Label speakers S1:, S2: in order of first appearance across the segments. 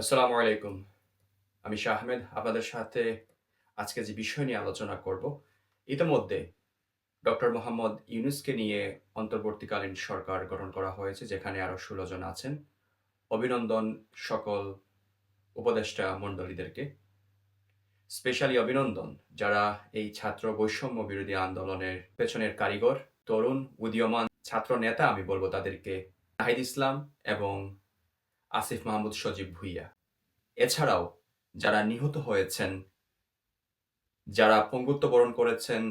S1: আসসালামু আলাইকুম। আমি শাহ আহমেদ, আপনাদের সাথে আজকে যে বিষয় নিয়ে আলোচনা করব, ইতিমধ্যে ডক্টর মোহাম্মদ ইউনুসকে নিয়ে অন্তর্বর্তীকালীন সরকার গঠন করা হয়েছে, যেখানে আরও ষোলো জন আছেন। অভিনন্দন সকল উপদেষ্টা মণ্ডলীদেরকে। স্পেশালি অভিনন্দন যারা এই ছাত্র বৈষম্য বিরোধী আন্দোলনের পেছনের কারিগর, তরুণ, উদীয়মান ছাত্র নেতা আমি বলব তাদেরকে, নাহিদ ইসলাম এবং আসিফ মাহমুদ সজীব ভুইয়া। এছাড়াও যারা নিহত হয়েছেন, যারা পঙ্গুত্ব বরণ করেছেন,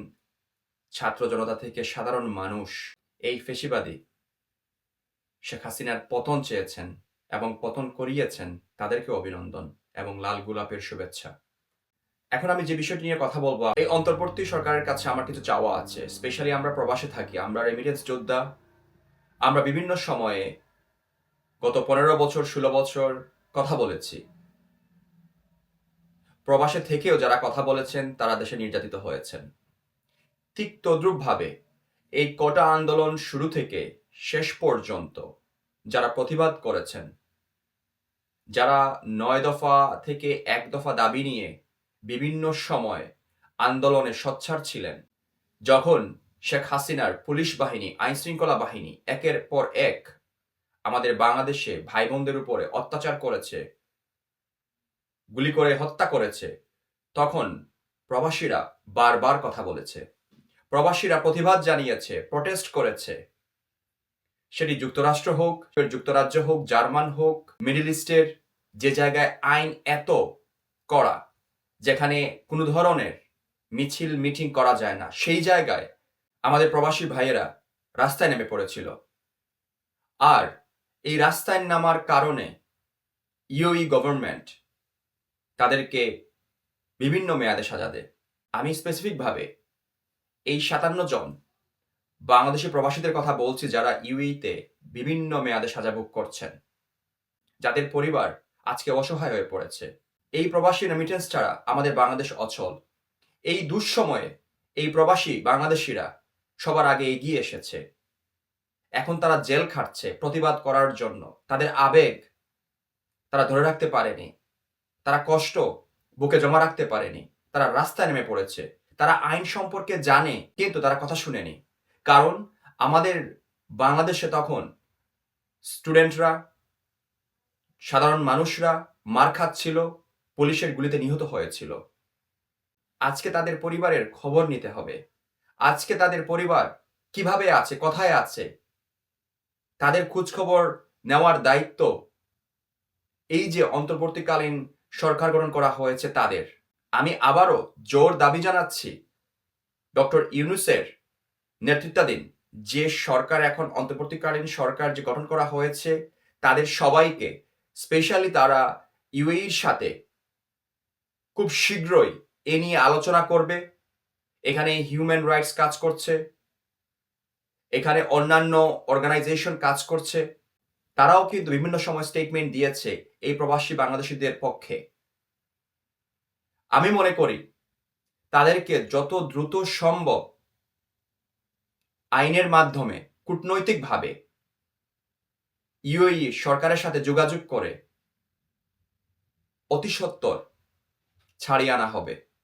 S1: ছাত্র জনতা থেকে সাধারণ মানুষ, এই ফেসিবাদী শেখ হাসিনার পতন চেয়েছেন এবং পতন করিয়েছেন তাদেরকে অভিনন্দন এবং লাল গোলাপের শুভেচ্ছা। এখন আমি যে বিষয়টি নিয়ে কথা বলব, এই অন্তর্বর্তী সরকারের কাছে আমার কিছু চাওয়া আছে। স্পেশালি আমরা প্রবাসে থাকি, আমরা রেমিটেন্স যোদ্ধা, আমরা বিভিন্ন সময়ে গত পনেরো বছর, ষোলো বছর কথা বলেছি। প্রবাসে থেকেও যারা কথা বলেছেন, তারা দেশে নির্যাতিত হয়েছেন। ঠিক তদ্রূপভাবে এই কোটা আন্দোলন শুরু থেকে শেষ পর্যন্ত যারা প্রতিবাদ করেছেন, যারা নয় দফা থেকে এক দফা দাবি নিয়ে বিভিন্ন সময় আন্দোলনে সোচ্চার ছিলেন, যখন শেখ হাসিনার পুলিশ বাহিনী, আইনশৃঙ্খলা বাহিনী একের পর এক আমাদের বাংলাদেশে ভাই বোনদের উপরে অত্যাচার করেছে, গুলি করে হত্যা করেছে, তখন প্রবাসীরা বারবার কথা বলেছে। প্রবাসীরা প্রতিবাদ জানিয়েছে প্রটেস্ট করেছে। সেটি যুক্তরাষ্ট্র হোক, যুক্তরাজ্য হোক, জার্মান হোক, মিডল ইস্টের যে জায়গায় আইন এত করা যেখানে কোনো ধরনের মিছিল, মিটিং করা যায় না, সেই জায়গায় আমাদের প্রবাসী ভাইয়েরা রাস্তায় নেমে পড়েছিল। আর এই রাস্তায় নামার কারণে ইউই গভর্নমেন্ট তাদেরকে বিভিন্ন মেয়াদে সাজা দেয়। আমি স্পেসিফিকভাবে এই সাতান্ন জন বাংলাদেশি প্রবাসীদের কথা বলছি যারা ইউইতে বিভিন্ন মেয়াদে সাজা ভোগ করছেন। যাদের পরিবার আজকে অসহায় হয়ে পড়েছে। এই প্রবাসী রেমিটেন্স ছাড়া আমাদের বাংলাদেশ অচল। এই দুঃসময়ে এই প্রবাসী বাংলাদেশিরা সবার আগে এগিয়ে এসেছে। এখন তারা জেল খাটছে প্রতিবাদ করার জন্য। তাদের আবেগ তারা ধরে রাখতে পারেনি। তারা কষ্ট বুকে জমা রাখতে পারেনি। তারা রাস্তায় নেমে পড়েছে। তারা আইন সম্পর্কে জানে, কিন্তু তারা কথা শুনেনি। কারণ আমাদের বাংলাদেশে তখন স্টুডেন্টরা, সাধারণ মানুষরা মার খাচ্ছিল, পুলিশের গুলিতে নিহত হয়েছিল। আজকে তাদের পরিবারের খবর নিতে হবে। আজকে তাদের পরিবার কীভাবে আছে, কোথায় আছে তাদের খোঁজখবর নেওয়ার দায়িত্ব এই যে অন্তর্বর্তীকালীন সরকার গঠন করা হয়েছে তাদের। আমি আবারও জোর দাবি জানাচ্ছি, ডক্টর ইউনুসের নেতৃত্বাধীন যে সরকার এখন অন্তর্বর্তীকালীন সরকার যে গঠন করা হয়েছে, তাদের সবাইকে, স্পেশালি তারা ইউএইর সাথে, খুব শীঘ্রই এ নিয়ে আলোচনা করবে। এখানে হিউম্যান রাইটস কাজ করছে। এখানে অন্যান্য অর্গানাইজেশন কাজ করছে। তারাও কিন্তু বিভিন্ন সময় স্টেটমেন্ট দিয়েছে এই প্রবাসী বাংলাদেশিদের পক্ষে। আমি মনে করি তাদেরকে যত দ্রুত সম্ভব আইনের মাধ্যমে কূটনৈতিকভাবে ইউএই সরকারের সাথে যোগাযোগ করে অতি ছাড়িয়ে আনা হবে।